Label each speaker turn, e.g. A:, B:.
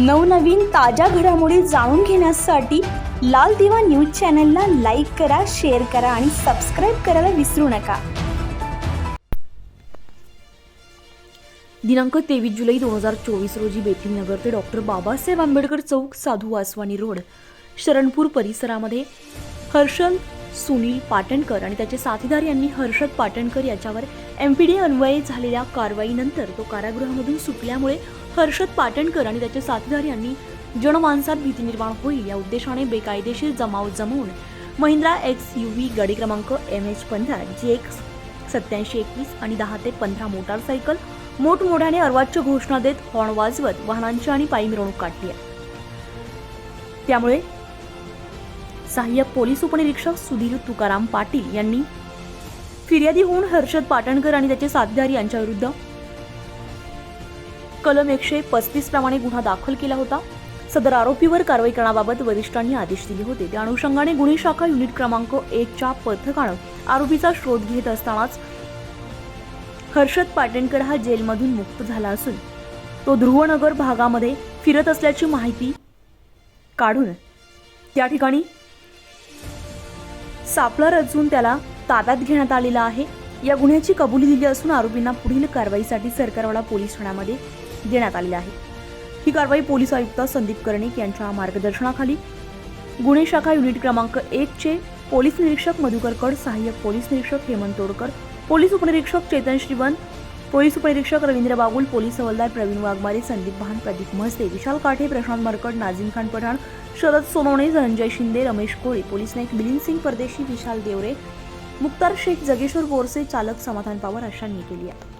A: नवनवीन ताज्या घडामोडी जाणून घेण्यासाठी लाल दिवा न्यूज चॅनलला लाईक करा शेअर करा आणि सबस्क्राईब करायला विसरू नका.
B: दिनांक तेवीस जुलै दोन हजार चोवीस रोजी बेतीनगर ते डॉक्टर बाबासाहेब आंबेडकर चौक साधू वासवानी रोड शरणपूर परिसरामध्ये हर्षल सुनील पाटणकर आणि त्याचे साथीदार यांनी हर्षद पाटणकर याच्यावर एम पी डी अन्वये झालेल्या कारवाईनंतर तो कारागृहामधून सुटल्यामुळे हर्षद पाटणकर आणि त्याचे साथीदार यांनी जनमानसात भीती निर्माण होईल या उद्देशाने बेकायदेशीर जमाव जमवून महिंद्रा एक्स यू व्ही गाडी क्रमांक एम एच पंधरा जी एक्स सत्याऐंशी एकवीस आणि दहा ते पंधरा मोटारसायकल मोठमोठ्याने अर्वाच्य घोषणा देत हॉर्न वाजवत वाहनांची आणि पायी मिरवणूक काढली आहे. त्यामुळे सहाय्यक पोलीस उपनिरीक्षक सुधीर तुकाराम पाटील यांनी फिर्यादी होऊन हर्षद पाटणकर आणि त्याचे साथीदार यांच्या विरुद्ध कलम एकशे पस्तीस प्रमाणे गुन्हा दाखल केला होता. सदर आरोपीवर कारवाई करण्याबाबत वरिष्ठांनी आदेश दिले होते. त्या अनुषंगाने गुन्हे शाखा युनिट क्रमांक एकच्या पथकानं आरोपीचा शोध घेत असतानाच हर्षद पाटणकर हा जेलमधून मुक्त झाला असून तो ध्रुवनगर भागामध्ये फिरत असल्याची माहिती काढून त्या ठिकाणी सापळा रचून त्याला ताब्यात घेण्यात आलेला आहे. या गुन्ह्याची कबुली दिली असून आरोपींना पुढील कारवाईसाठी सरकारवाडा पोलीस ठाण्यामध्ये देण्यात आलेली आहे. ही कारवाई पोलीस आयुक्त संदीप कर्णिक यांच्या मार्गदर्शनाखाली. गुन्हे शाखा युनिट क्रमांक एकचे पोलीस निरीक्षक मधुकर कड सहाय्यक पोलीस निरीक्षक हेमंत तोडकर पोलीस उपनिरीक्षक चेतन श्रीवन पोलीस उपनिरीक्षक रवींद्र बागुल पोलीस हवालदार प्रवीण वाघमारे संदीप भान प्रदीप म्हस्ते विशाल काठे प्रशांत मरकड नाझीम खान पठाण शरद सोनवणे धनंजय शिंदे रमेश कोळी पोलीस नाईक मिलिंद सिंग परदेशी विशाल देवरे मुक्तार शेख जगेश्वर बोरसे चालक समाधान पवार अशांनी केली आहे.